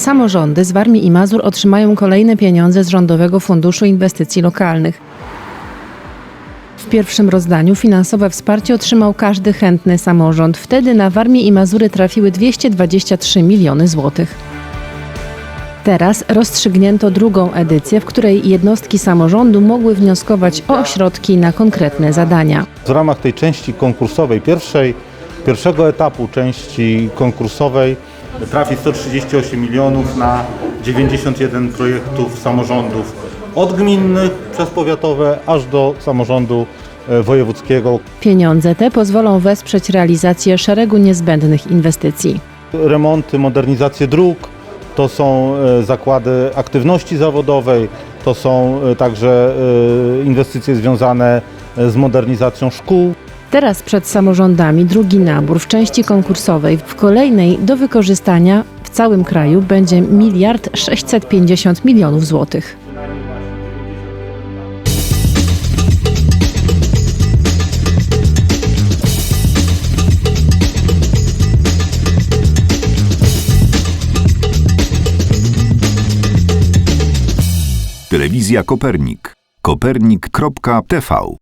samorządy z Warmii i Mazur otrzymają kolejne pieniądze z Rządowego Funduszu Inwestycji Lokalnych. W pierwszym rozdaniu finansowe wsparcie otrzymał każdy chętny samorząd. Wtedy na Warmię i Mazury trafiły 223 miliony złotych. Teraz rozstrzygnięto drugą edycję, w której jednostki samorządu mogły wnioskować o środki na konkretne zadania. W ramach tej części konkursowej, pierwszej, pierwszego etapu części konkursowej trafi 138 milionów na 91 projektów samorządów od gminnych przez powiatowe aż do samorządu e, wojewódzkiego. Pieniądze te pozwolą wesprzeć realizację szeregu niezbędnych inwestycji. Remonty, modernizacje dróg, to są e, zakłady aktywności zawodowej, to są e, także inwestycje związane z modernizacją szkół. Teraz przed samorządami drugi nabór w części konkursowej. W kolejnej do wykorzystania w całym kraju będzie miliard 650 milionów złotych. Telewizja Kopernik. Kopernik.tv